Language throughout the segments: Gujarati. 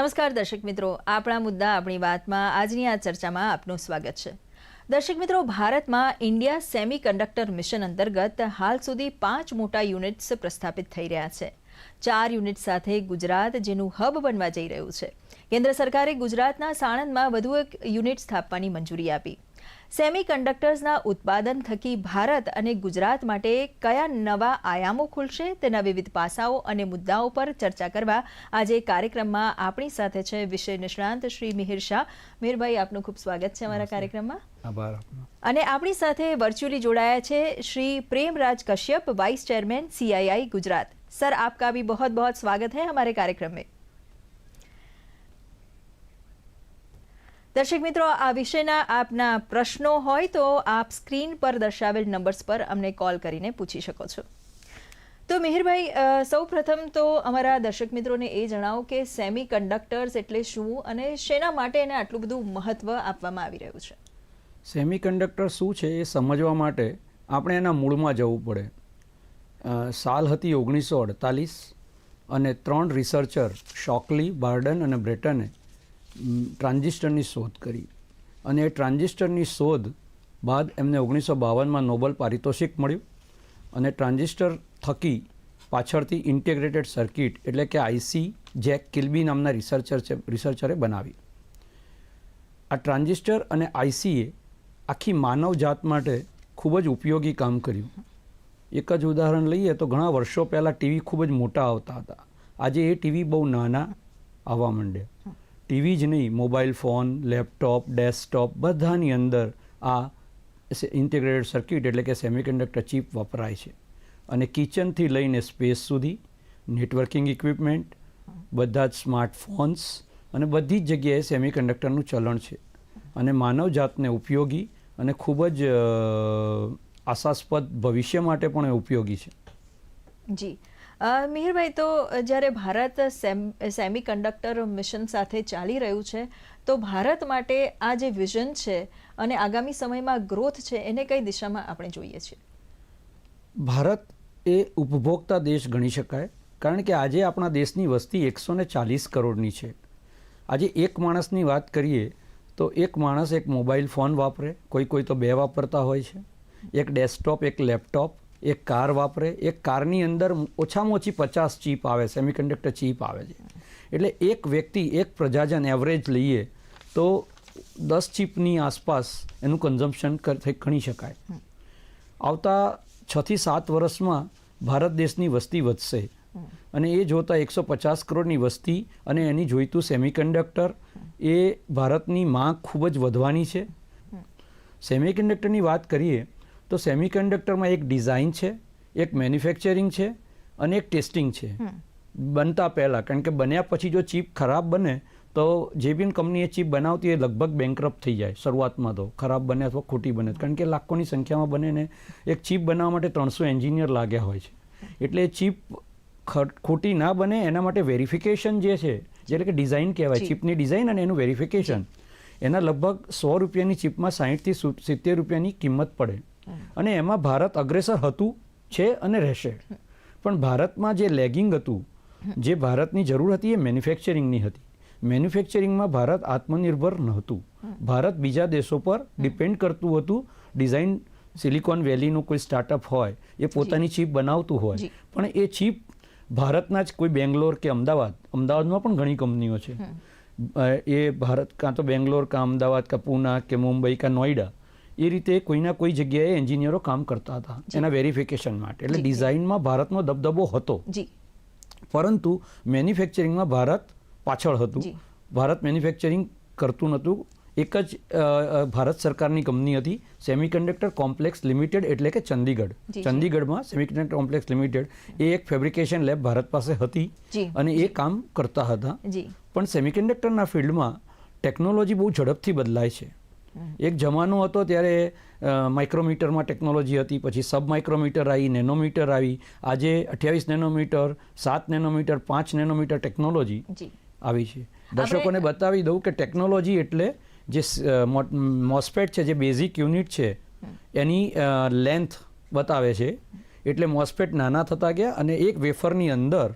નમસ્કાર દર્શક મિત્રો, આપણા મુદ્દા, આપણી વાતમાં, આજની આ ચર્ચામાં આપનું સ્વાગત છે. દર્શક મિત્રો, ભારતમાં ઇન્ડિયા સેમી કંડક્ટર મિશન અંતર્ગત હાલ સુધી પાંચ મોટા યુનિટ્સ પ્રસ્થાપિત થઈ રહ્યા છે. ચાર યુનિટ સાથે ગુજરાત, જેનું હબ બનવા જઈ રહ્યું છે. કેન્દ્ર સરકારે ગુજરાતના સાણંદમાં વધુ એક યુનિટ સ્થાપવાની મંજૂરી આપી. સેમી સેમિકન્ડક્ટર્સના ઉત્પાદન થકી ભારત અને ગુજરાત માટે કયા નવા આયામો ખુલશે તેના વિવિધ પાસાઓ અને મુદ્દાઓ પર ચર્ચા કરવા આજે કાર્યક્રમમાં આપણી સાથે છે વિષય નિષ્ણાંત શ્રી મિહિર શાહ. મિહિરભાઈ આપનું ખૂબ સ્વાગત છે અમારા કાર્યક્રમમાં. આભાર અને આપણી સાથે વર્ચ્યુઅલી જોડાયા છે Shri Premraj Kashyap vice chairman CII Gujarat. Sir આપકા ભી બહોત બહોત સ્વાગત હે હમારે કાર્યક્રમ મેં. દર્શક મિત્રો, આ વિષયના આપના પ્રશ્નો હોય તો આપ સ્ક્રીન પર દર્શાવેલ નંબર્સ પર અમને કોલ કરીને પૂછી શકો છો. તો મિહિરભાઈ સૌ પ્રથમ તો અમારા દર્શક મિત્રોને એ જણાવો કે સેમી કંડક્ટર્સ એટલે શું અને શેના માટે એને આટલું બધું મહત્વ આપવામાં આવી રહ્યું છે? સેમી કન્ડક્ટર શું છે એ સમજવા માટે આપણે એના મૂળમાં જવું પડે. સાલ હતી ઓગણીસો અડતાલીસ અને ત્રણ રિસર્ચર, શોકલી, બાર્ડન અને બ્રેટને ટ્રાન્ઝિસ્ટરની શોધ કરી. અને એ ટ્રાન્ઝિસ્ટરની શોધ બાદ એમને ઓગણીસો બાવનમાં નોબલ પારિતોષિક મળ્યું અને ટ્રાન્ઝિસ્ટર થકી પાછળથી ઇન્ટિગ્રેટેડ સર્કિટ એટલે કે આઈસી જેક કિલ્બી નામના રિસર્ચર છે, રિસર્ચરે બનાવી. આ ટ્રાન્ઝિસ્ટર અને આઈસીએ આખી માનવ જાત માટે ખૂબ જ ઉપયોગી કામ કર્યું. એક જ ઉદાહરણ લઈએ તો ઘણા વર્ષો પહેલાં ટીવી ખૂબ જ મોટા આવતા હતા. આજે એ ટીવી બહુ નાના આવવા માંડ્યા. ટીવી જ નહીં, મોબાઈલ ફોન, લેપટોપ, ડેસ્કટોપ બધાની અંદર આ ઇન્ટિગ્રેટેડ સર્કિટ એટલે કે સેમિકન્ડક્ટર ચિપ વપરાય છે. અને કિચનથી લઈને સ્પેસ સુધી, નેટવર્કિંગ ઇક્વિપમેન્ટ, બધા જ સ્માર્ટફોન્સ અને બધી જ જગ્યાએ સેમિકન્ડક્ટરનું ચલણ છે. અને માનવજાતને ઉપયોગી અને ખૂબ જ આશાસ્પદ ભવિષ્ય માટે પણ એ ઉપયોગી છે. જી. મિહિરભાઈ, તો જ્યારે ભારત સેમ કંડક્ટર મિશન સાથે ચાલી રહ્યું છે, તો ભારત માટે આ જે વિઝન છે અને આગામી સમયમાં ગ્રોથ છે, એને કઈ દિશામાં આપણે જોઈએ છીએ? ભારત એ ઉપભોક્તા દેશ ગણી શકાય, કારણ કે આજે આપણા દેશની વસ્તી એકસો ને ચાલીસ કરોડની છે. આજે એક માણસની વાત કરીએ, તો એક માણસ એક મોબાઈલ ફોન વાપરે, કોઈ કોઈ તો બે વાપરતા હોય છે, એક ડેસ્કટોપ, એક લેપટોપ એક કાર વાપરે, એક કારની અંદર ઓછામાં ઓછી પચાસ ચીપ આવે, સેમિકન્ડક્ટર ચીપ આવે છે. એટલે એક વ્યક્તિ, એક પ્રજાજન એવરેજ લઈએ તો દસ ચીપની આસપાસ એનું કન્ઝમ્પશન ગણી શકાય. આવતા છથી સાત વર્ષમાં ભારત દેશની વસ્તી વધશે. અને એ જોતાં એકસો પચાસ કરોડની વસ્તી અને એની જોઈતું સેમિકન્ડક્ટર એ ભારતની માંગ ખૂબ જ વધવાની છે. સેમિકન્ડક્ટરની વાત કરીએ તો સેમિકન્ડક્ટરમાં એક ડિઝાઇન છે એક મેન્યુફેક્ચરિંગ છે અને એક ટેસ્ટિંગ છે. બનતા પહેલાં કારણ કે બન્યા પછી જો ચીપ ખરાબ બને તો જે બી કંપની એ ચીપ બનાવતી એ લગભગ બેંકરપ્ટ થઈ જાય શરૂઆતમાં તો. ખરાબ બને અથવા ખોટી બને. કારણ કે લાખોની સંખ્યામાં બને ને એક ચીપ બનાવવા માટે ત્રણસો એન્જિનિયર લાગ્યા હોય છે. એટલે ચીપ ખોટી ના બને એના માટે વેરિફિકેશન જે છે એટલે કે ડિઝાઇન કહેવાય ચીપની ડિઝાઇન અને એનું વેરિફિકેશન. એના લગભગ સો રૂપિયાની ચીપમાં સાહીઠથી સિત્તેર રૂપિયાની કિંમત પડે. અને એમાં ભારત અગ્રેસર હતું છે અને રહેશે. પણ ભારતમાં જે લેગિંગ હતું જે ભારતની જરૂર હતી એ મેન્યુફેક્ચરિંગની હતી. મેન્યુફેક્ચરિંગમાં ભારત આત્મનિર્ભર નહોતું. ભારત બીજા દેશો પર ડિપેન્ડ કરતું હતું. ડિઝાઇન સિલિકોન વેલીનું કોઈ સ્ટાર્ટઅપ હોય એ પોતાની ચીપ બનાવતું હોય. પણ એ ચીપ ભારતના જ કોઈ બેંગ્લોર કે અમદાવાદ અમદાવાદમાં પણ ઘણી કંપનીઓ છે. એ ભારત કાં તો બેંગ્લોર કાં અમદાવાદ કાં પૂના કે મુંબઈ કાં નોઈડા એ રીતે કોઈના કોઈ જગ્યાએ એન્જિનિયરો કામ કરતા હતા એના વેરિફિકેશન માટે. એટલે. ડિઝાઇનમાં ભારતનો દબદબો હતો. પરંતુ મેન્યુફેક્ચરિંગમાં ભારત પાછળ હતું. ભારત મેન્યુફેક્ચરિંગ કરતું નહોતું. એક જ ભારત સરકારની કંપની હતી સેમિકન્ડક્ટર કોમ્પ્લેક્સ લિમિટેડ એટલે કે ચંદીગઢ. ચંદીગઢમાં સેમિકન્ડક્ટર કોમ્પ્લેક્સ લિમિટેડ એ એક ફેબ્રિકેશન લેબ ભારત પાસે હતી અને એ કામ કરતા હતા. પણ સેમિકન્ડક્ટરના ફિલ્ડમાં ટેકનોલોજી બહુ ઝડપથી બદલાય છે. એક જમાનો હતો ત્યારે માઇક્રોમીટરમાં ટેકનોલોજી હતી પછી સબ માઇક્રોમીટર આવી નેનોમીટર આવી. આજે અઠ્યાવીસ નેનોમીટર સાત નેનોમીટર પાંચ નેનોમીટર ટેકનોલોજી આવી છે. દર્શકોને બતાવી દઉં કે ટેકનોલોજી એટલે જે મોસ્ફેટ છે જે બેઝિક યુનિટ છે એની લેન્થ બતાવે છે. એટલે મોસ્ફેટ નાના થતા ગયા અને એક વેફરની અંદર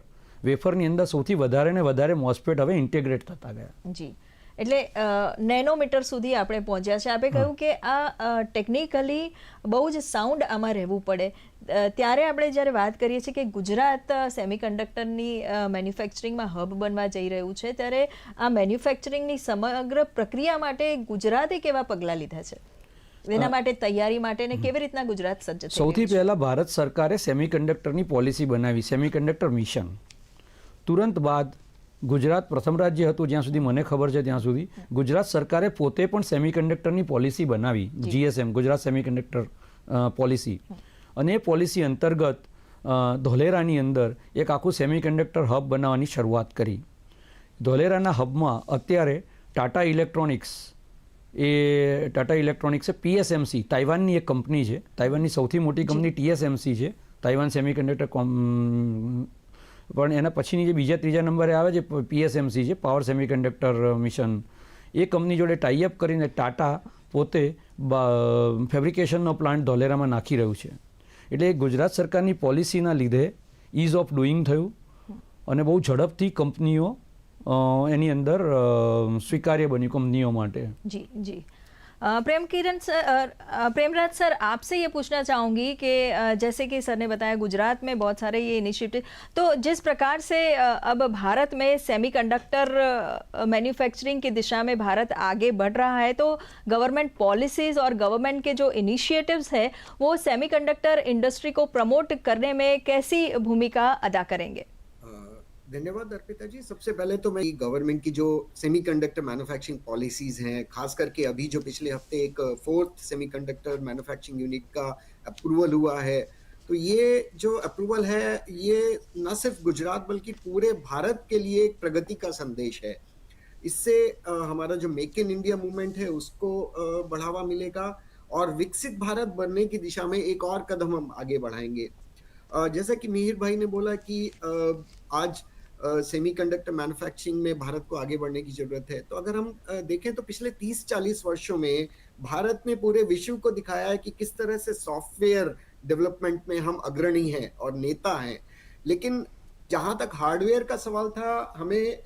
વેફરની અંદર સૌથી વધારે ને વધારે મોસ્ફેટ હવે ઇન્ટેગ્રેટ થતા ગયા. જી. એટલે નેનોમીટર સુધી આપણે પહોંચ્યા છે. આપણે કહ્યું કે આ ટેકનિકલી બહુ જ સાઉન્ડ આમાં રહેવું પડે. ત્યારે આપણે જ્યારે વાત કરીએ છીએ કે ગુજરાત સેમિકન્ડક્ટરની મેન્યુફેક્ચરિંગમાં હબ બનવા જઈ રહ્યું છે ત્યારે આ મેન્યુફેક્ચરિંગની સમગ્ર પ્રક્રિયા માટે ગુજરાતે કેવા પગલાં લીધા છે? એના માટે તૈયારી માટે ને કેવી રીતના ગુજરાત સજ્જ સૌથી પહેલાં ભારત સરકારે સેમિકન્ડક્ટરની પોલિસી બનાવી સેમિકન્ડક્ટર મિશન તુરંત બાદ ગુજરાત પ્રથમ રાજ્ય હતું જ્યાં સુધી મને ખબર છે ત્યાં સુધી. ગુજરાત સરકારે પોતે પણ સેમિકન્ડક્ટરની પોલિસી બનાવી જીએસએમ ગુજરાત સેમિકન્ડક્ટર પોલિસી. અને એ પોલિસી અંતર્ગત ધોલેરાની અંદર એક આખું સેમિકન્ડક્ટર હબ બનાવવાની શરૂઆત કરી. ધોલેરાના હબમાં અત્યારે ટાટા ઇલેક્ટ્રોનિક્સ એ ટાટા ઇલેક્ટ્રોનિક્સ પીએસએમસી તાઇવાનની એક કંપની છે. તાઇવાનની સૌથી મોટી કંપની ટીએસએમસી છે. તાઇવાન સેમિકન્ડક્ટર પણ એના પછીની જે બીજા ત્રીજા નંબરે આવે છે પીએસએમસી છે પાવર સેમિકન્ડક્ટર મિશન એ કંપની જોડે ટાઈઅપ કરીને ટાટા પોતે ફેબ્રિકેશનનો પ્લાન્ટ ધોલેરામાં નાખી રહ્યું છે. એટલે ગુજરાત સરકારની પોલિસીના લીધે ઇઝ ઓફ ડુઈંગ થયું અને બહુ ઝડપથી કંપનીઓ એની અંદર સ્વીકાર્ય બન્યું કંપનીઓ માટે. જી જી. प्रेम किरण सर प्रेमराज सर, आपसे ये पूछना चाहूँगी कि जैसे कि सर ने बताया गुजरात में बहुत सारे ये इनिशिएटिव तो जिस प्रकार से अब भारत में सेमीकंडक्टर मैन्युफैक्चरिंग की दिशा में भारत आगे बढ़ रहा है तो गवर्नमेंट पॉलिसीज़ और गवर्नमेंट के जो इनिशिएटिव्स है, वो सेमीकंडक्टर इंडस्ट्री को प्रमोट करने में कैसी भूमिका अदा करेंगे? धन्यवाद अर्पिता जी सबसे पहले तो मैं गवर्नमेंट की जो सेमीकंडक्टर मैन्युफैक्चरिंग पॉलिसीज़ हैं, खास करके अभी जो पिछले हफ़्ते एक फोर्थ सेमीकंडक्टर मैन्युफैक्चरिंग यूनिट का अप्रूवल हुआ है तो ये जो अप्रूवल है, ये न सिर्फ़ गुजरात बल्कि पूरे भारत के लिए एक प्रगति का संदेश है। इससे हमारा जो मेक इन इंडिया मूवमेंट है, उसको बढ़ावा मिलेगा और विकसित भारत बनने की दिशा में एक और कदम हम आगे बढ़ाएँगे। जैसा कि मिहिर भाई ने बोला कि आज सेमीकंडक्टर मैन्युफैक्चरिंग में भारत को आगे बढ़ने की ज़रूरत है। तो अगर हम देखें तो पिछले 30-40 वर्षों में भारत ने पूरे विश्व को दिखाया है कि किस तरह से सॉफ्टवेयर डेवलपमेंट में हम अग्रणी हैं और नेता हैं। लेकिन जहाँ तक हार्डवेयर का सवाल था, हमें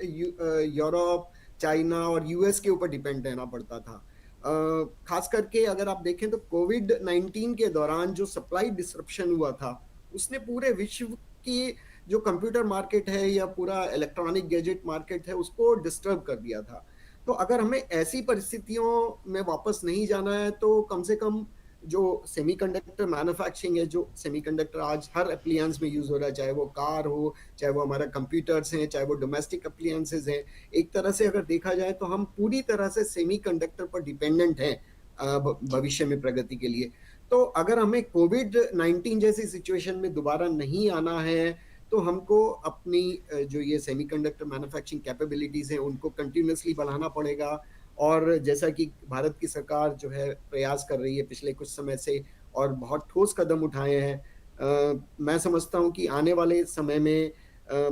यूरोप, चाइना और यूएस के ऊपर डिपेंड रहना पड़ता था। खास करके अगर आप देखें तो कोविड 19 के दौरान जो सप्लाई डिसरप्शन हुआ था, उसने पूरे विश्व की जो कंप्यूटर मार्केट है या पूरा इलेक्ट्रॉनिक गैजेट मार्केट है, उसको डिस्टर्ब कर दिया था। तो अगर हमें ऐसी परिस्थितियों में वापस नहीं जाना है तो कम से कम जो सेमीकंडक्टर मैन्युफैक्चरिंग है, जो सेमीकंडक्टर आज हर अप्लियंस में यूज़ हो रहा है, चाहे वो कार हो, चाहे वो हमारा कंप्यूटर्स हैं, चाहे वो डोमेस्टिक अप्लियंसेस हैं, एक तरह से अगर देखा जाए तो हम पूरी तरह से सेमीकंडक्टर पर डिपेंडेंट हैं भविष्य में प्रगति के लिए। तो अगर हमें कोविड 19 जैसी सिचुएशन में दोबारा नहीं आना है तो हमको अपनी जो ये सेमीकंडक्टर मैन्युफैक्चरिंग कैपेबिलिटीज हैं, उनको कंटिन्यूसली बढ़ाना पड़ेगा। और जैसा कि भारत की सरकार जो है, प्रयास कर रही है पिछले कुछ समय से और बहुत ठोस कदम उठाए हैं। मैं समझता हूँ कि आने वाले समय में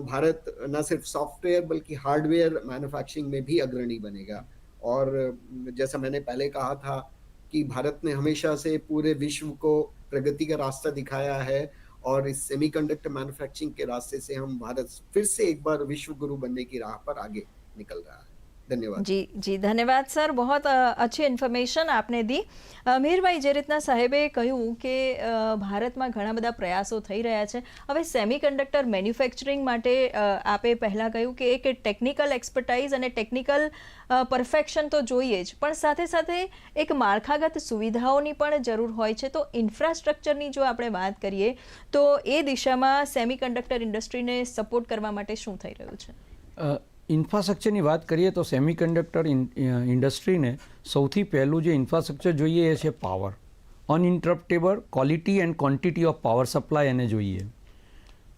भारत न सिर्फ़ सॉफ्टवेयर बल्कि हार्डवेयर मैन्युफैक्चरिंग में भी अग्रणी बनेगा। और जैसा मैंने पहले कहा था कि भारत ने हमेशा से पूरे विश्व को प्रगति का रास्ता दिखाया है और इस सेमीकंडक्टर मैन्युफैक्चरिंग के रास्ते से हम भारत फिर से एक बार विश्व गुरु बनने की राह पर आगे निकल रहा है ધન્યવાદ. જી જી ધન્યવાદ સર. બહોત અચ્છી ઇન્ફોર્મેશન આપને દી. મીરભાઈ જે રીતના સાહેબે કહ્યું કે ભારતમાં ઘણા બધા પ્રયાસો થઈ રહ્યા છે હવે સેમિકન્ડક્ટર મેન્યુફેક્ચરિંગ માટે આપે પહેલાં કહ્યું કે એક ટેકનિકલ એક્સપર્ટાઇઝ અને ટેકનિકલ પરફેક્શન તો જોઈએ જ પણ સાથે સાથે એક માળખાગત સુવિધાઓની પણ જરૂર હોય છે. તો ઇન્ફ્રાસ્ટ્રક્ચરની જો આપણે વાત કરીએ તો એ દિશામાં સેમિકન્ડક્ટર ઇન્ડસ્ટ્રીને સપોર્ટ કરવા માટે શું થઈ રહ્યું છે? ઇન્ફ્રાસ્ટ્રક્ચરની વાત કરીએ તો સેમિકન્ડક્ટર ઇન્ડસ્ટ્રીને સૌથી પહેલું જે ઇન્ફ્રાસ્ટ્રક્ચર જોઈએ એ છે power. Uninterruptable quality and quantity of power supply એને જોઈએ.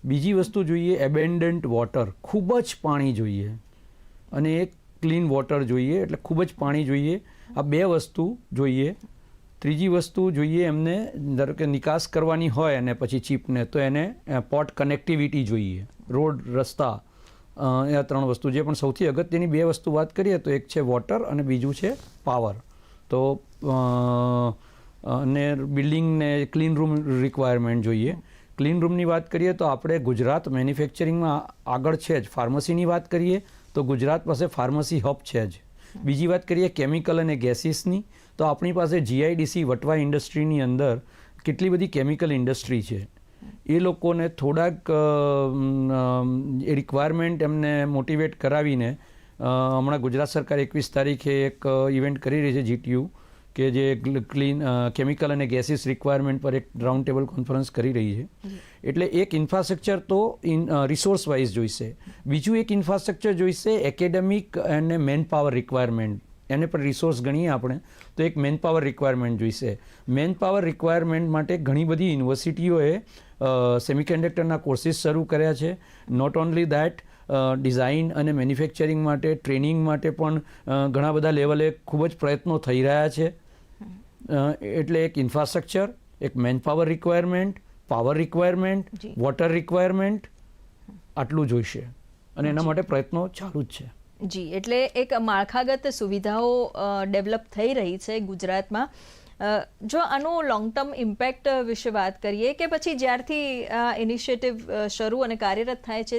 બીજી વસ્તુ જોઈએ એબેન્ડન્ટ વોટર, ખૂબ જ પાણી જોઈએ. અને એક ક્લીન વોટર જોઈએ, એટલે ખૂબ જ પાણી જોઈએ. આ બે વસ્તુ જોઈએ. ત્રીજી વસ્તુ જોઈએ એમને ધારો કે નિકાસ કરવાની હોય અને પછી ચીપને, તો એને પોર્ટ કનેક્ટિવિટી જોઈએ. રોડ, રસ્તા આ ત્રણ વસ્તુ. જે પણ સૌથી અગત્યની બે વસ્તુ વાત કરીએ તો એક છે વોટર અને બીજું છે પાવર. તો અને બિલ્ડિંગને ક્લીન રૂમ રિક્વાયરમેન્ટ જોઈએ. ક્લીન રૂમની વાત કરીએ તો આપણે ગુજરાત મેન્યુફેક્ચરિંગમાં આગળ છે જ. ફાર્મસીની વાત કરીએ તો ગુજરાત પાસે ફાર્મસી હબ છે જ. બીજી વાત કરીએ કેમિકલ અને ગેસીસની. તો આપણી પાસે જીઆઈડીસી વટવા ઇન્ડસ્ટ્રીની અંદર કેટલી બધી કેમિકલ ઇન્ડસ્ટ્રી છે. એ લોકોને થોડાક એ રિક્વાયરમેન્ટ એમને મોટિવેટ કરાવીને હમણાં ગુજરાત સરકાર એકવીસ તારીખે એક ઇવેન્ટ કરી રહી છે જીટીયુ કે જે ક્લીન કેમિકલ અને ગેસીસ રિક્વાયરમેન્ટ પર એક રાઉન્ડ ટેબલ કોન્ફરન્સ કરી રહી છે. એટલે એક ઇન્ફ્રાસ્ટ્રક્ચર તો ઇન રિસોર્સ વાઇઝ જોઈશે. બીજું એક ઇન્ફ્રાસ્ટ્રક્ચર જોઈશે એકેડેમિક અને મેન પાવર રિક્વાયરમેન્ટ એને પણ રિસોર્સ ગણીએ આપણે તો એક મેન પાવર રિક્વાયરમેન્ટ જોઈશે. મેન પાવર રિક્વાયરમેન્ટ માટે ઘણી બધી યુનિવર્સિટીઓએ સેમિકન્ડક્ટરના કોર્સિસ શરૂ કર્યા છે. નોટ ઓનલી દેટ ડિઝાઇન અને મેન્યુફેક્ચરિંગ માટે ટ્રેનિંગ માટે પણ ઘણા બધા લેવલે ખૂબ જ પ્રયત્નો થઈ રહ્યા છે. એટલે એક ઇન્ફ્રાસ્ટ્રક્ચર એક manpower requirement power requirement water requirement આટલું જોઈશે. અને એના માટે પ્રયત્નો ચાલુ જ છે. જી એટલે એક માળખાગત સુવિધાઓ ડેવલપ થઈ રહી છે ગુજરાતમાં. જો આનું લોંગ ટર્મ ઇમ્પેક્ટ વિશે વાત કરીએ કે પછી જ્યારથી આ ઇનિશિયેટિવ શરૂ અને કાર્યરત થાય છે,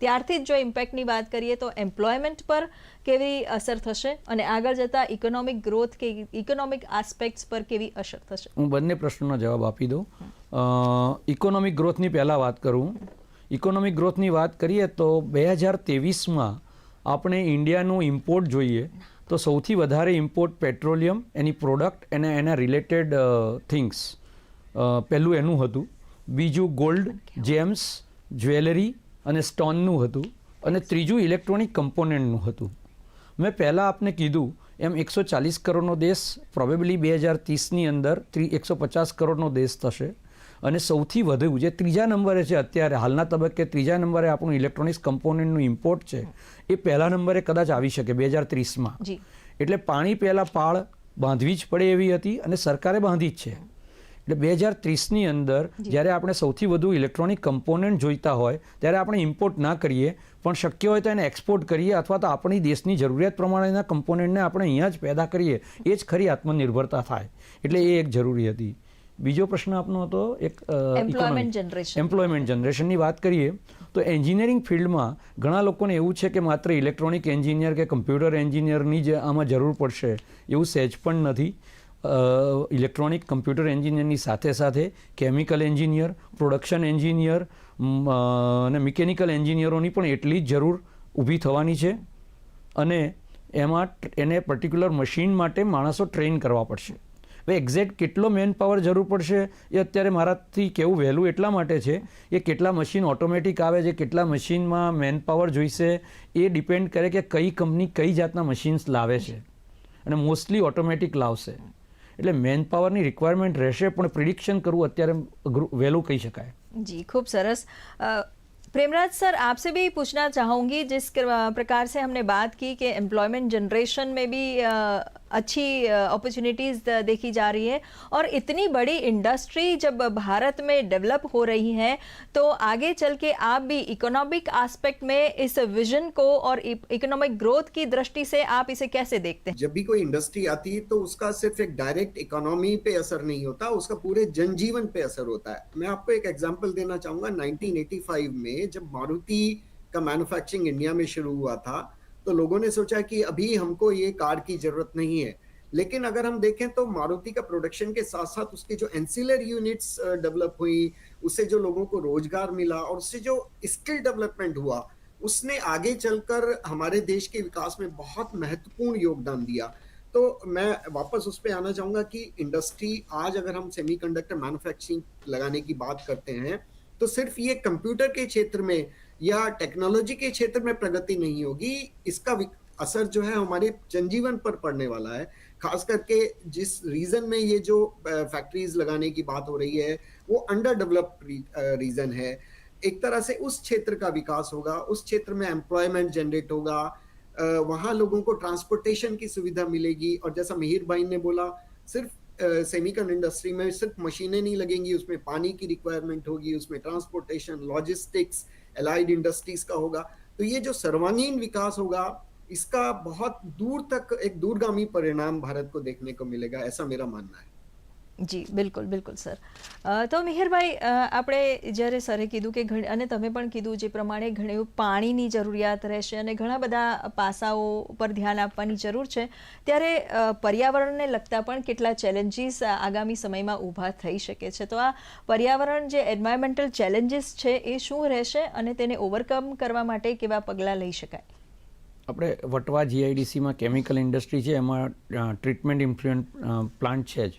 ત્યારથી જ જો ઇમ્પેક્ટની વાત કરીએ તો એમ્પ્લોયમેન્ટ પર કેવી અસર થશે અને આગળ જતાં ઇકોનોમિક ગ્રોથ કે ઇકોનોમિક આસ્પેક્ટ્સ પર કેવી અસર થશે? હું બંને પ્રશ્નોનો જવાબ આપી દઉં. ઇકોનોમિક ગ્રોથની પહેલાં વાત કરું. ઇકોનોમિક ગ્રોથની વાત કરીએ તો બે હજાર તેવીસમાં આપણે ઇન્ડિયાનું ઇમ્પોર્ટ જોઈએ. તો સૌથી વધારે ઇમ્પોર્ટ પેટ્રોલિયમ એની પ્રોડક્ટ અને એના રિલેટેડ થિંગ્સ પહેલું એનું હતું. બીજું ગોલ્ડ જેમ્સ જ્વેલરી અને સ્ટોનનું હતું. અને ત્રીજું ઇલેક્ટ્રોનિક કમ્પોનન્ટનું હતું. મેં પહેલાં આપને કીધું એમ એકસો ચાલીસ કરોડનો દેશ પ્રોબેબલી બે હજાર ત્રીસની અંદર ત્રી એકસો પચાસ કરોડનો દેશ થશે. અને સૌથી વધુ જે ત્રીજા નંબરે છે અત્યારે હાલના તબક્કે ત્રીજા નંબરે આપણું ઇલેક્ટ્રોનિક્સ કમ્પોનન્ટનું ઇમ્પોર્ટ છે એ પહેલા નંબરે કદાચ આવી શકે બે હજાર ત્રીસમાં. એટલે પાણી પહેલાં પાળ બાંધવી જ પડે એવી હતી અને સરકારે બાંધી જ છે. એટલે બે હજાર ત્રીસની અંદર જ્યારે આપણે સૌથી વધુ ઇલેક્ટ્રોનિક કમ્પોનન્ટ જોઈતા હોય ત્યારે આપણે ઇમ્પોર્ટ ના કરીએ પણ શક્ય હોય તો એને એક્સપોર્ટ કરીએ અથવા તો આપણી દેશની જરૂરિયાત પ્રમાણેના કમ્પોનન્ટને આપણે અહીંયા જ પેદા કરીએ એ જ ખરી આત્મનિર્ભરતા થાય. એટલે એ એક જરૂરી હતી. બીજો પ્રશ્ન આપનો હતો એક એમ્પ્લોયમેન્ટ જનરેશન એમ્પ્લોયમેન્ટ જનરેશનની વાત કરીએ તો એન્જિનિયરિંગ ફિલ્ડમાં ઘણા લોકોને એવું છે કે માત્ર ઇલેક્ટ્રોનિક એન્જિનિયર કે કમ્પ્યુટર એન્જિનિયરની જ આમાં જરૂર પડશે એવું સહેજ પણ નથી. ઇલેક્ટ્રોનિક કમ્પ્યુટર એન્જિનિયરની સાથે સાથે કેમિકલ એન્જિનિયર પ્રોડક્શન એન્જિનિયર અને મિકેનિકલ એન્જિનિયરોની પણ એટલી જ જરૂર ઊભી થવાની છે. અને એમાં એને પર્ટિક્યુલર મશીન માટે માણસો ટ્રેન કરવા પડશે. હવે એક્ઝેક્ટ કેટલો મેન પાવર જરૂર પડશે એ અત્યારે મારાથી કેવું વહેલું એટલા માટે છે કે કેટલા મશીન ઓટોમેટિક આવે છે કેટલા મશીનમાં મેન પાવર જોઈશે એ ડિપેન્ડ કરે કે કઈ કંપની કઈ જાતના મશીન્સ લાવે છે અને મોસ્ટલી ઓટોમેટિક લાવશે એટલે મેન પાવરની રિક્વાયરમેન્ટ રહેશે પણ પ્રિડિક્શન કરવું અત્યારે અઘરું વહેલું કહી શકાય जी खूब सरस अ, प्रेमराज सर आपसे भी पूछना चाहूंगी जिस कर- प्रकार से हमने बात की कि एम्प्लॉयमेंट जनरेशन में भी अ, अच्छी अपॉर्चुनिटीज़ देखी जा रही है। और इतनी बड़ी इंडस्ट्री जब भारत में डेवलप हो रही है तो आगे चल के आप भी इकोनॉमिक एस्पेक्ट में इस विजन को और इकोनॉमिक ग्रोथ की दृष्टि से आप इसे कैसे देखते हैं? जब भी कोई इंडस्ट्री आती है तो उसका सिर्फ़ एक डायरेक्ट इकोनॉमी पे असर नहीं होता, उसका पूरे जनजीवन पे असर होता है। मैं आपको एक एग्ज़ाम्पल देना चाहूँगा। 1985 में जब मारुति का मैन्युफैक्चरिंग इंडिया में शुरू हुआ था तो लोगों ने सोचा कि अभी हमको ये कार की ज़रूरत नहीं है। लेकिन अगर हम देखें तो मारुति का प्रोडक्शन के साथ साथ उसकी जो एंसिलर यूनिट्स डेवलप हुई, उससे जो लोगों को रोज़गार मिला और उससे जो स्किल डेवलपमेंट हुआ, उसने आगे चलकर हमारे देश के विकास में बहुत महत्वपूर्ण योगदान दिया। तो मैं वापस उस पर आना चाहूँगा कि इंडस्ट्री आज अगर हम सेमीकंडक्टर मैन्युफैक्चरिंग लगाने की बात करते हैं तो सिर्फ़ ये कंप्यूटर के क्षेत्र में या टेक्नोलॉजी के क्षेत्र में प्रगति नहीं होगी, इसका असर जो है हमारे जनजीवन पर पड़ने वाला है। खास करके जिस रीजन में ये जो फैक्ट्रीज लगाने की बात हो रही है, वो अंडर डेवलप्ड रीजन है। एक तरह से उस क्षेत्र का विकास होगा, उस क्षेत्र में एम्प्लॉयमेंट जनरेट होगा वहाँ लोगों को ट्रांसपोर्टेशन की सुविधा मिलेगी और जैसा मिहिर भाई ने बोला, सिर्फ़ सेमीकन इंडस्ट्री में सिर्फ़ मशीनें नहीं लगेंगी, उसमें पानी की रिक्वायरमेंट होगी, उसमें ट्रांसपोर्टेशन लॉजिस्टिक्स एलाइड इंडस्ट्रीज का होगा तो ये जो सर्वांगीण विकास होगा इसका बहुत दूर तक एक दूरगामी परिणाम भारत को देखने को मिलेगा ऐसा मेरा मानना है જી, બિલકુલ બિલકુલ, સર. તો મિહિરભાઈ આપણે જ્યારે સરે કીધું કે અને તમે પણ કીધું જે પ્રમાણે ઘણી પાણીની જરૂરિયાત રહેશે અને ઘણા બધા પાસાઓ પર ધ્યાન આપવાની જરૂર છે, ત્યારે પર્યાવરણને લગતા પણ કેટલા ચેલેન્જીસ આગામી સમયમાં ઊભા થઈ શકે છે. તો આ પર્યાવરણ જે એન્વાયરમેન્ટલ ચેલેન્જીસ છે એ શું રહેશે અને તેને ઓવરકમ કરવા માટે કેવા પગલાં લઈ શકાય? આપણે વટવા જીઆઈડીસીમાં કેમિકલ ઇન્ડસ્ટ્રી છે, એમાં ટ્રીટમેન્ટ ઇન્ફ્લુએન્ટ પ્લાન્ટ છે જ.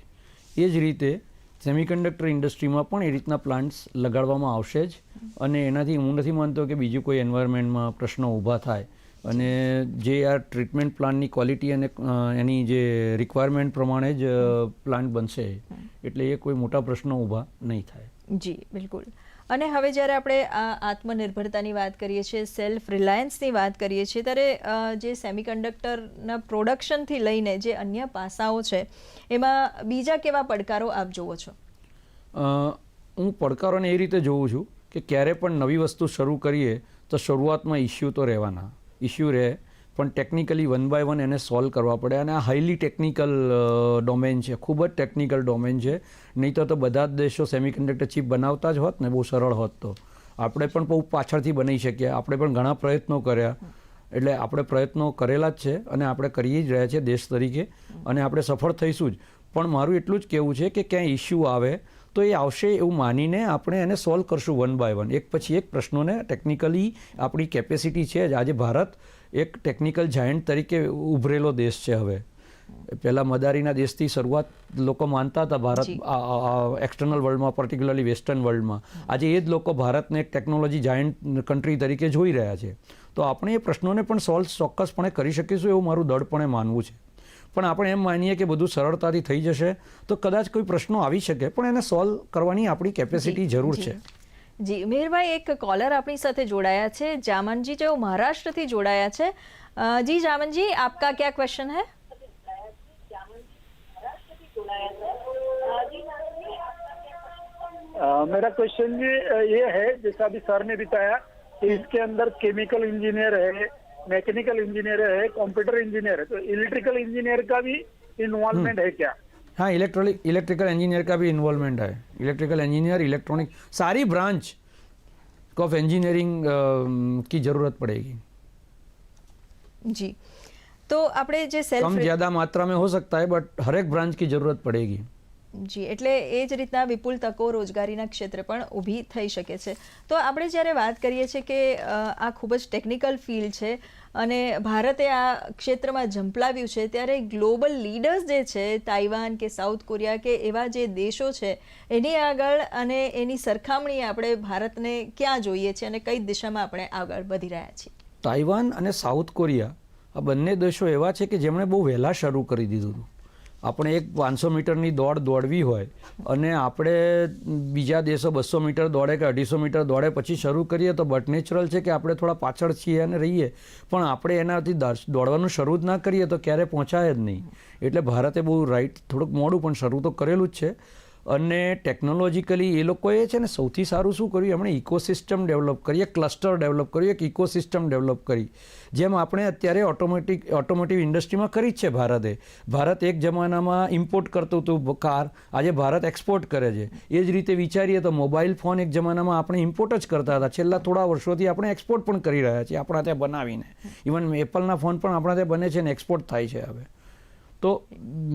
એ જ રીતે સેમિકન્ડક્ટર ઇન્ડસ્ટ્રીમાં પણ એ રીતના પ્લાન્ટ્સ લગાડવામાં આવશે જ. અને એનાથી હું નથી માનતો કે બીજું કોઈ એન્વાયરમેન્ટમાં પ્રશ્નો ઊભા થાય. અને જે આ ટ્રીટમેન્ટ પ્લાન્ટની ક્વોલિટી અને એની જે રિક્વાયરમેન્ટ પ્રમાણે જ પ્લાન્ટ બનશે એટલે એ કોઈ મોટા પ્રશ્નો ઊભા નહીં થાય. જી બિલકુલ. અને હવે જ્યારે આપણે આત્મનિર્ભરતાની વાત કરીએ છીએ સેલ્ફ રિલાયન્સની વાત કરીએ છીએ, ત્યારે જે સેમિકન્ડક્ટરના પ્રોડક્શનથી લઈને જે અન્ય પાસાઓ છે, એમાં બીજા કેવા પડકારો આપ જુઓ છો? હું પડકારોને એ રીતે જોઉં છું કે ક્યારે પણ નવી વસ્તુ શરૂ કરીએ તો શરૂઆતમાં ઇસ્યુ તો રહેવાના. ઇસ્યુ રહે પણ ટેકનિકલી વન બાય વન એને સોલ્વ કરવા પડે. અને આ હાઈલી ટેકનિકલ ડોમેન છે. ખૂબ જ ટેકનિકલ ડોમેન છે. નહીં તો તો બધા જ દેશો સેમિકન્ડક્ટર ચીપ બનાવતા જ હોત ને, બહુ સરળ હોત તો. આપણે પણ બહુ પાછળથી બનાવી શકીએ આપણે પણ ઘણા પ્રયત્નો કર્યા. એટલે આપણે પ્રયત્નો કરેલા જ છે અને આપણે કરી જ રહ્યા છીએ દેશ તરીકે. અને આપણે સફળ થઈશું જ. પણ મારું એટલું જ કહેવું છે કે ક્યાંય ઇસ્યુ આવે, તો એ આવશે એવું માનીને આપણે એને સોલ્વ કરશું વન બાય વન એક પછી એક પ્રશ્નોને ટેકનિકલી આપણી કેપેસિટી છે જ. આજે ભારત એક ટેકનિકલ જાયન્ટ તરીકે ઉભરેલો દેશ છે હવે. પહેલાં મદારીના દેશથી શરૂઆત લોકો માનતા હતા ભારત. એક્સટર્નલ વર્લ્ડમાં પર્ટિક્યુલરલી વેસ્ટર્ન વર્લ્ડમાં આજે એ જ લોકો ભારતને એક ટેકનોલોજી જાયન્ટ કન્ટ્રી તરીકે જોઈ રહ્યા છે. તો આપણે એ પ્રશ્નોને પણ સોલ્વ ચોક્કસપણે કરી શકીશું એવું મારું દળપણે માનવું છે. પણ આપણે એમ માનીએ કે બધું સરળતાથી થઈ જશે. તો કદાચ કોઈ પ્રશ્નો આવી શકે પણ એને સોલ્વ કરવાની આપણી કેપેસિટી જરૂર છે. જી મિહિરભાઈ એક કોલર આપણી સાથે જોડાયા છે જામનજી જેઓ મહારાષ્ટ્રથી જોડાયા છે અ, જી જામનજી આપકા क्या क्वेश्चन है अ, मेरा क्वेश्चन ये ये है जैसा अभी सर ने बताया कि इसके अंदर केमिकल इंजीनियर है मैकेनिकल इंजीनियर है कंप्यूटर इंजीनियर है तो इलेक्ट्रिकल इंजीनियर का भी इन्वॉल्वमेंट है क्या हाँ इलेक्ट्रॉनिक इलेक्ट्रिकल इंजीनियर का भी इन्वॉल्वमेंट है इलेक्ट्रिकल इंजीनियर इलेक्ट्रॉनिक सारी ब्रांच ऑफ इंजीनियरिंग की ज़रूरत पड़ेगी જી તો આપણે જે સેલ્ફ कम ज़्यादा मात्रा में हो सकता है बट हर एक ब्रांच की ज़रूरत पड़ेगी જી એટલે એ જ રીતના વિપુલ તકો રોજગારીના ક્ષેત્રે પણ ઊભી થઈ શકે છે તો આપણે જ્યારે વાત કરીએ છીએ કે અ, આ ખૂબ જ ટેકનિકલ ફિલ્ડ છે અને ભારતે આ ક્ષેત્રમાં ઝંપલાવ્યું છે, ત્યારે ગ્લોબલ લીડર્સ જે છે, તાઇવાન કે સાઉથ કોરિયા કે એવા જે દેશો છે, એની આગળ અને એની સરખામણી આપણે ભારતને ક્યાં જોઈએ છીએ અને કઈ દિશામાં આપણે આગળ વધી રહ્યા છીએ? તાઇવાન અને સાઉથ કોરિયા, આ બંને દેશો એવા છે કે જેમણે બહુ વહેલા શરૂ કરી દીધું હતું. આપણે એક પાંચસો મીટરની દોડ દોડવી હોય અને આપણે બીજા દેશો બસો મીટર દોડે કે અઢીસો મીટર દોડે પછી શરૂ કરીએ તો બટ નેચરલ છે કે આપણે થોડા પાછળ છીએ અને રહીએ. પણ આપણે એનાથી દોડવાનું શરૂ જ ના કરીએ તો ક્યારે પહોંચાય જ નહીં. એટલે ભારતે બહુ રાઈટ થોડુંક મોડું પણ શરૂ તો કરેલું જ છે. અને ટેકનોલોજીકલી એ લોકોએ છે ને સૌથી સારું શું કર્યું? એમણે ઇકોસિસ્ટમ ડેવલપ કરી, એક ક્લસ્ટર ડેવલપ કર્યું એક ઇકોસિસ્ટમ ડેવલપ કરી. જેમ આપણે અત્યારે ઓટોમેટિક ઓટોમોટિવ ઇન્ડસ્ટ્રીમાં કરી જ છે ભારતે. ભારત એક જમાનામાં ઇમ્પોર્ટ કરતું હતું કાર આજે ભારત એક્સપોર્ટ કરે છે. એ જ રીતે વિચારીએ તો મોબાઈલ ફોન એક જમાનામાં આપણે ઇમ્પોર્ટ જ કરતા હતા. છેલ્લા થોડા વર્ષોથી આપણે એક્સપોર્ટ પણ કરી રહ્યા છીએ, આપણા ત્યાં બનાવીને. ઇવન એપલના ફોન પણ આપણા ત્યાં બને છે ને એક્સપોર્ટ થાય છે હવે. તો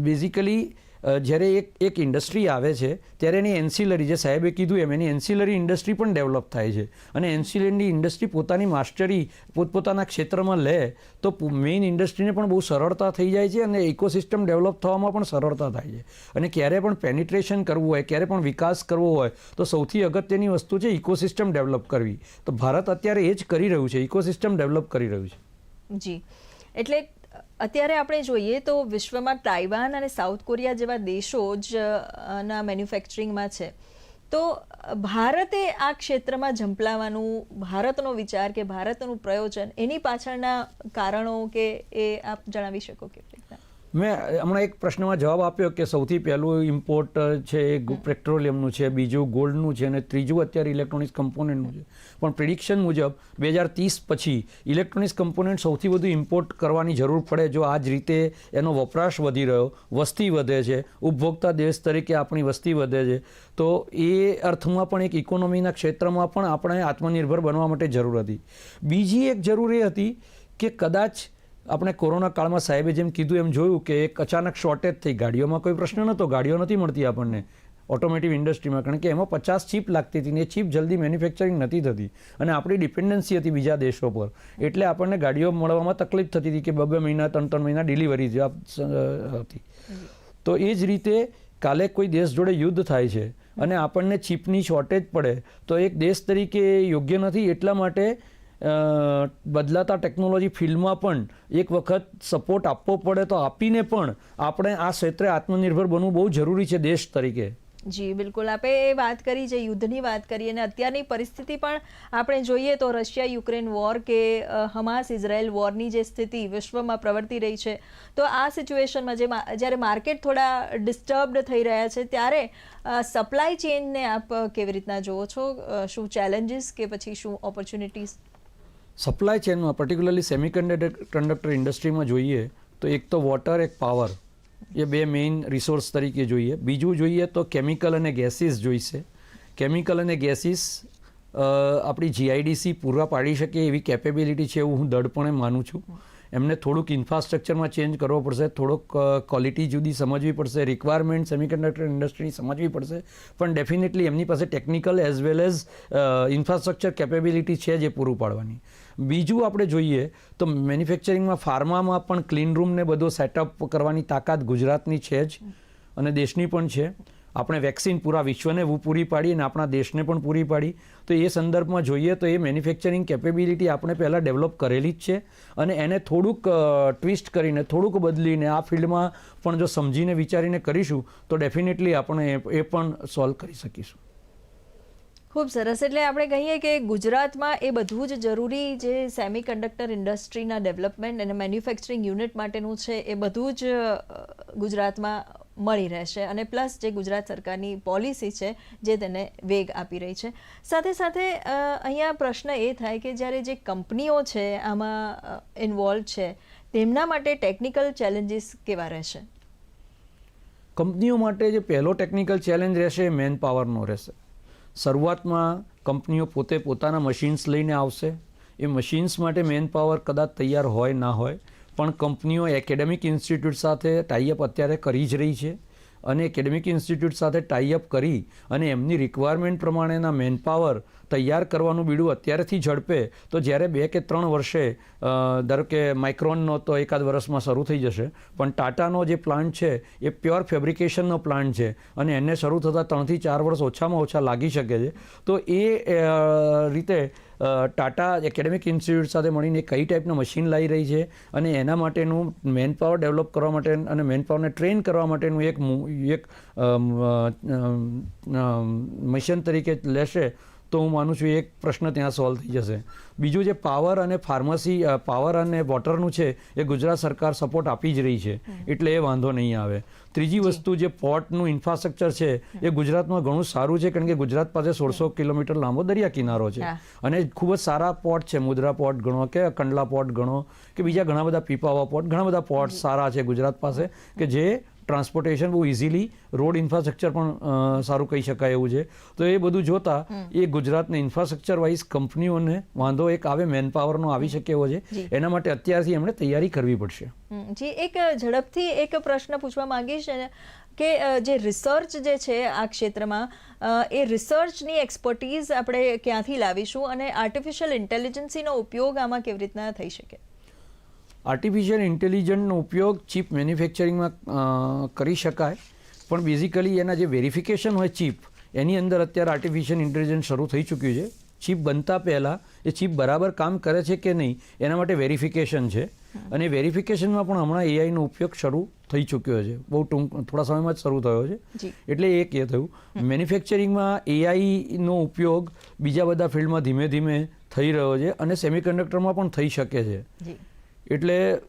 બેઝિકલી જ્યારે એક એક ઇન્ડસ્ટ્રી આવે છે, ત્યારે એની એન્સિલરી, જે સાહેબે કીધું એમ, એની એન્સિલરી ઇન્ડસ્ટ્રી પણ ડેવલપ થાય છે. અને એન્સિલરી ઇન્ડસ્ટ્રી પોતાની માસ્ટરી પોતપોતાના ક્ષેત્રમાં લે, તો મેઇન ઇન્ડસ્ટ્રીને પણ બહુ સરળતા થઈ જાય છે અને ઇકોસિસ્ટમ ડેવલપ થવામાં પણ સરળતા થાય છે. અને ક્યારે પણ પેનિટ્રેશન કરવું હોય, ક્યારે પણ વિકાસ કરવો હોય, તો સૌથી અગત્યની વસ્તુ છે ઇકોસિસ્ટમ ડેવલપ કરવી. તો ભારત અત્યારે એ જ કરી રહ્યું છે, ઇકોસિસ્ટમ ડેવલપ કરી રહ્યું છે. જી. એટલે અત્યારે આપણે જોઈએ તો વિશ્વમાં તાઇવાન અને સાઉથ કોરિયા જેવા દેશો જ ના મેન્યુફેક્ચરિંગમાં છે. તો ભારતે આ ક્ષેત્રમાં ઝંપલાવાનું, ભારતનો વિચાર કે ભારતનું પ્રયોજન એની પાછળના કારણો કે એ આપ જણાવી શકો કે? મેં હમણાં એક પ્રશ્નમાં જવાબ આપ્યો કે સૌથી પહેલું ઇમ્પોર્ટ છે એ પેટ્રોલિયમનું છે, બીજું ગોલ્ડનું છે અને ત્રીજું અત્યારે ઇલેક્ટ્રોનિક્સ કમ્પોનન્ટનું છે. પણ પ્રિડિક્શન મુજબ બે હજાર ત્રીસ પછી ઇલેક્ટ્રોનિક્સ કમ્પોનન્ટ સૌથી વધુ ઇમ્પોર્ટ કરવાની જરૂર પડે જો આ જ રીતે એનો વપરાશ વધી રહ્યો, વસ્તી વધે છે, ઉપભોક્તા દેશ તરીકે આપણી વસ્તી વધે છે, તો એ અર્થમાં પણ એક ઇકોનોમીના ક્ષેત્રમાં પણ આપણે આત્મનિર્ભર બનવા માટે જરૂર હતી. બીજી એક જરૂર એ હતી કે કદાચ આપણે કોરોના કાળમાં સાહેબે જેમ કીધું એમ જોયું કે એક અચાનક શોર્ટેજ થઈ. ગાડીઓમાં કોઈ પ્રશ્ન નહોતો ગાડીઓ નથી મળતી આપણને. ઓટોમેટિવ ઇન્ડસ્ટ્રીમાં કારણ કે એમાં પચાસ ચીપ લાગતી હતી ને એ ચીપ જલ્દી મેન્યુફેક્ચરિંગ નથી થતી. અને આપણી ડિપેન્ડન્સી હતી બીજા દેશો પર. એટલે આપણને ગાડીઓ મળવામાં તકલીફ થતી હતી કે બબે મહિના, ત્રણ ત્રણ મહિના ડિલિવરી હતી. તો એ જ રીતે કાલે કોઈ દેશ જોડે યુદ્ધ થાય છે અને આપણને ચીપની શોર્ટેજ પડે, તો એક દેશ તરીકે યોગ્ય નથી. એટલા માટે બદલાતા ટેકનોલોજી ફિલ્ડમાં પણ એક વખત સપોર્ટ આપવો પડે તો આપીને પણ આપણે આ ક્ષેત્રે આત્મનિર્ભર બનવું બહુ જરૂરી છે દેશ તરીકે. જી, બિલકુલ. આપણે એ વાત કરી છે યુદ્ધની વાત કરી અને અત્યારની પરિસ્થિતિ પણ આપણે જોઈએ તો રશિયા યુક્રેન વોર કે હમાસ ઇઝરાયલ વોરની જે સ્થિતિ વિશ્વમાં પ્રવર્તી રહી છે, તો આ સિચ્યુએશનમાં જે જ્યારે માર્કેટ થોડા ડિસ્ટર્બડ થઈ રહ્યા છે, ત્યારે સપ્લાય ચેઇનને આપ કેવી રીતના જુઓ છો? શું ચેલેન્જીસ કે પછી શું ઓપોર્ચ્યુનિટીઝ સપ્લાય ચેનમાં પર્ટિક્યુલરલી સેમિકન્ડક્ટર કંડક્ટર ઇન્ડસ્ટ્રીમાં જોઈએ, તો એક તો વોટર એક પાવર એ બે મેઇન રિસોર્સ તરીકે જોઈએ. બીજું જોઈએ તો કેમિકલ અને ગેસીસ જોઈશે. કેમિકલ અને ગેસીસ આપણી જીઆઈડીસી પૂરા પાડી શકે એવી કેપેબિલિટી છે એવું હું દડપણે માનું છું. એમને થોડુંક ઇન્ફ્રાસ્ટ્રક્ચરમાં ચેન્જ કરવો પડશે, થોડોક ક્વોલિટી જુદી સમજવી પડશે રિક્વાયરમેન્ટ સેમિકન્ડક્ટર ઇન્ડસ્ટ્રીની સમજવી પડશે, પણ ડેફિનેટલી એમની પાસે technical as well as infrastructure capability છે જે પૂરું પાડવાની. બીજું આપણે જોઈએ તો મેન્યુફેક્ચરિંગમાં ફાર્મામાં પણ ક્લીન રૂમને બધો સેટઅપ કરવાની તાકાત ગુજરાતની છે જ અને દેશની પણ છે. આપણે વેક્સિન પૂરા વિશ્વને પૂરી પાડી અને આપણા દેશને પણ પૂરી પાડી, તો એ સંદર્ભમાં જોઈએ તો એ મેન્યુફેક્ચરિંગ કેપેબિલિટી આપણે પહેલાં ડેવલપ કરેલી જ છે અને એને થોડુંક ટ્વિસ્ટ કરીને, થોડુંક બદલીને આ ફિલ્ડમાં પણ જો સમજીને વિચારીને કરીશું, તો ડેફિનેટલી આપણે એ પણ સોલ્વ કરી શકીશું. ખૂબ સરસ. એટલે આપણે કહીએ કે ગુજરાતમાં એ બધું જ જરૂરી જે સેમી કન્ડક્ટર ઇન્ડસ્ટ્રીના ડેવલપમેન્ટ અને મેન્યુફેક્ચરિંગ યુનિટ માટેનું છે, એ બધું જ ગુજરાતમાં મળી રહેશે અને પ્લસ જે ગુજરાત સરકારની પોલિસી છે જે તેને વેગ આપી રહી છે. સાથે સાથે અહીંયા પ્રશ્ન એ થાય કે જ્યારે જે કંપનીઓ છે આમાં ઇન્વોલ્વ છે, તેમના માટે ટેકનિકલ ચેલેન્જીસ કેવા રહેશે? કંપનીઓ માટે જે પહેલો ટેકનિકલ ચેલેન્જ રહેશે એ મેન પાવરનો રહેશે. શરૂઆતમાં કંપનીઓ પોતે પોતાના મશીન્સ લઈને આવશે. એ મશીન્સ માટે મેન પાવર કદાચ તૈયાર હોય, ના હોય પણ કંપનીઓ એકેડેમિક ઇન્સ્ટિટ્યૂટ સાથે ટાઈઅપ અત્યારે કરી જ રહી છે અને એકેડેમિક ઇન્સ્ટિટ્યૂટ સાથે ટાઈઅપ કરી અને એમની રિક્વાયરમેન્ટ પ્રમાણેના મેન પાવર તૈયાર કરવાનું બીડું અત્યારેથી ઝડપે, તો જ્યારે બે કે ત્રણ વર્ષે ધારો કે માઇક્રોનનો તો એકાદ વર્ષમાં શરૂ થઈ જશે, પણ ટાટાનો જે પ્લાન્ટ છે, એ પ્યોર ફેબ્રિકેશનનો પ્લાન્ટ છે અને એને શરૂ થતાં ત્રણથી ચાર વર્ષ ઓછામાં ઓછા લાગી શકે છે. તો એ રીતે ટાટા એકેડેમિક ઇન્સ્ટિટ્યૂટ સાથે મળીને કઈ ટાઈપનું મશીન લાવી રહી છે અને એના માટેનું મેન પાવર ડેવલપ કરવા માટે અને મેન પાવરને ટ્રેન કરવા માટેનું એક એક મિશન તરીકે લેશે તો હું માનું છું એક પ્રશ્ન ત્યાં સોલ્વ થઈ જશે. બીજું જે પાવર અને ફાર્મસી પાવર અને વોટરનું છે એ ગુજરાત સરકાર સપોર્ટ આપી જ રહી છે. એટલે એ વાંધો નહીં આવે. ત્રીજી વસ્તુ જે પોર્ટનું ઇન્ફ્રાસ્ટ્રક્ચર છે એ ગુજરાતમાં ઘણું સારું છે કારણ કે ગુજરાત પાસે સોળસો કિલોમીટર લાંબો દરિયા કિનારો છે. અને ખૂબ જ સારા પોર્ટ છે મુદ્રા પોર્ટ ગણો કે કંડલા પોર્ટ ગણો કે બીજા ઘણા બધા પીપાવા પોર્ટ ઘણા બધા પોર્ટ સારા છે ગુજરાત પાસે કે જે ટ્રાન્સપોર્ટેશન બહુ ઇઝીલી રોડ ઇન્ફ્રાસ્ટ્રક્ચર પણ સારું કહી શકાય એવું છે. તો એ બધું જોતા એ ગુજરાતને ઇન્ફ્રાસ્ટ્રક્ચર વાઇઝ કંપનીઓને વાંધો એક આવે મેન પાવરનો આવી શકે એવો છે. એના માટે અત્યારથી એમણે તૈયારી કરવી પડશે. જી એક ઝડપથી એક પ્રશ્ન પૂછવા માંગીશ કે જે રિસર્ચ જે છે આ ક્ષેત્રમાં એ રિસર્ચની એક્સપર્ટીઝ આપણે ક્યાંથી લાવીશું અને આર્ટિફિશિયલ ઇન્ટેલિજન્સીનો ઉપયોગ આમાં કેવી રીતના થઈ શકે? આર્ટિફિશિયલ ઇન્ટેલિજન્ટનો ઉપયોગ ચીપ મેન્યુફેક્ચરિંગમાં કરી શકાય. પણ બેઝિકલી એના જે વેરિફિકેશન હોય ચીપ એની અંદર અત્યારે આર્ટિફિશિયલ ઇન્ટેલિજન્સ શરૂ થઈ ચૂક્યું છે. ચીપ બનતા પહેલાં એ ચીપ બરાબર કામ કરે છે કે નહીં એના માટે વેરિફિકેશન છે. અને વેરિફિકેશનમાં પણ હમણાં એઆઈનો ઉપયોગ શરૂ થઈ ચૂક્યો છે. બહુ ટૂંક થોડા સમયમાં જ શરૂ થયો છે. એટલે એક એ થયું. મેન્યુફેક્ચરિંગમાં એઆઈનો ઉપયોગ બીજા બધા ફિલ્ડમાં ધીમે ધીમે થઈ રહ્યો છે અને સેમિકન્ડક્ટરમાં પણ થઈ શકે છે. એટલે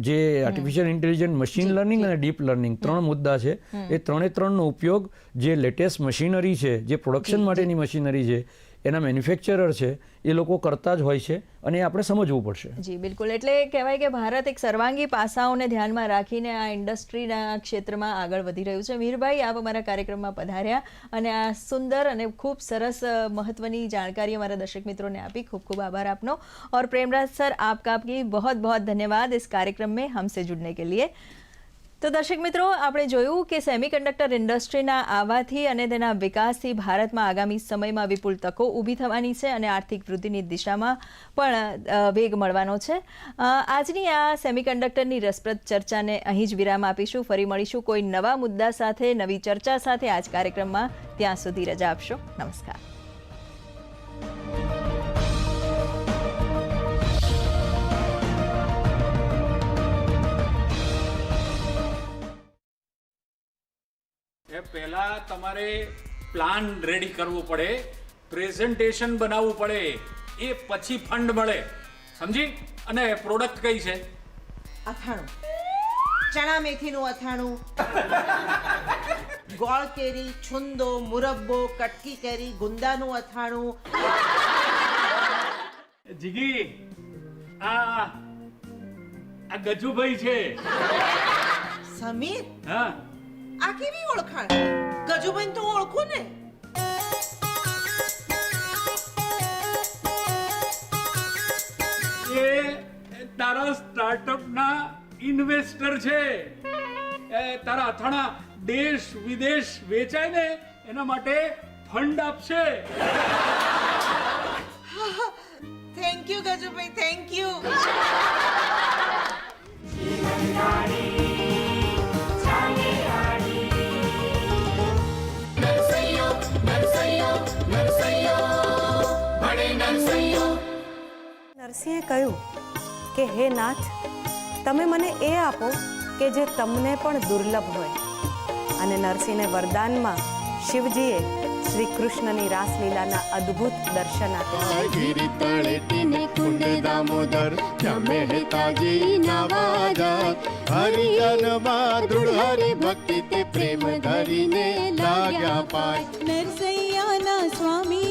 જે આર્ટિફિશિયલ ઇન્ટેલિજન્ટ મશીન લર્નિંગ અને ડીપ લર્નિંગ ત્રણ મુદ્દા છે. એ ત્રણે ત્રણનો ઉપયોગ જે લેટેસ્ટ મશીનરી છે જે પ્રોડક્શન માટેની મશીનરી છે એના મેન્યુફેક્ચરર છે એ લોકો કરતા જ હોય છે અને એ આપણે સમજવું પડશે જી બિલકુલ એટલે કહેવાય કે ભારત એક સર્વાંગી પાસાઓને ધ્યાનમાં રાખીને આ ઇન્ડસ્ટ્રીના ક્ષેત્રમાં આગળ વધી રહ્યું છે મીરભાઈ આપ અમારા કાર્યક્રમમાં પધાર્યા અને આ સુંદર અને ખૂબ સરસ અ, મહત્વની જાણકારી અમારા દર્શક મિત્રોને આપી ખૂબ ખૂબ આભાર આપનો और प्रेमराज सर आपका आपकी बहुत बहुत धन्यवाद इस कार्यक्रम में हमसे जुड़ने के लिए તો દર્શક મિત્રો, આપણે જોયું કે સેમિકન્ડક્ટર ઇન્ડસ્ટ્રીના આવવાથી અને તેના વિકાસથી ભારતમાં આગામી સમયમાં વિપુલ તકો ઊભી થવાની છે અને આર્થિક વૃદ્ધિની દિશામાં પણ વેગ મળવાનો છે. આજની આ સેમિકન્ડક્ટરની રસપ્રદ ચર્ચાને અહીં જ વિરામ આપીશું. ફરી મળીશું કોઈ નવા મુદ્દા સાથે, નવી ચર્ચા સાથે. આજ કાર્યક્રમમાં ત્યાં સુધી રજા આપશો. નમસ્કાર. પહેલા તમારે પ્લાન રેડી કરવો પડે પ્રેઝન્ટેશન બનાવવું પડે એ પછી ફંડ મળે. સમજી? અને પ્રોડક્ટ કઈ છે? અથાણું. ચણા મેથીનું અથાણું. ગોળ કેરી છુંદો મુરબ્બો કટકી કેરી ગુંદાનું અથાણું. જીગી આ આ ગજુભાઈ છે. સમીર? હા. આ કેવી ઓળખાણ ગજુબેન તો ઓળખું ને. એ તારા સ્ટાર્ટઅપના ઇન્વેસ્ટર છે. એ તારા અથાણા દેશ વિદેશ વેચાય ને એના માટે ફંડ આપશે. Thank you Gajubhai thank you નરસિંહે કહ્યું કે હે નાથ તમે મને એ આપો કે જે તમને પણ દુર્લભ હોય. અને નરસિંહને વરદાનમાં શિવજીએ શ્રી કૃષ્ણની રાસલીલાના અદ્ભુત દર્શન આપ્યા. ગિરિ તળેટીને કુંડ દામોદર ત્યાં મહેતાજી નાવા જાય હરિજનમાં દૃઢ હરિ ભક્તિ તે પ્રેમ ધરીને લાગ્યા પાય. નરસૈયાના સ્વામી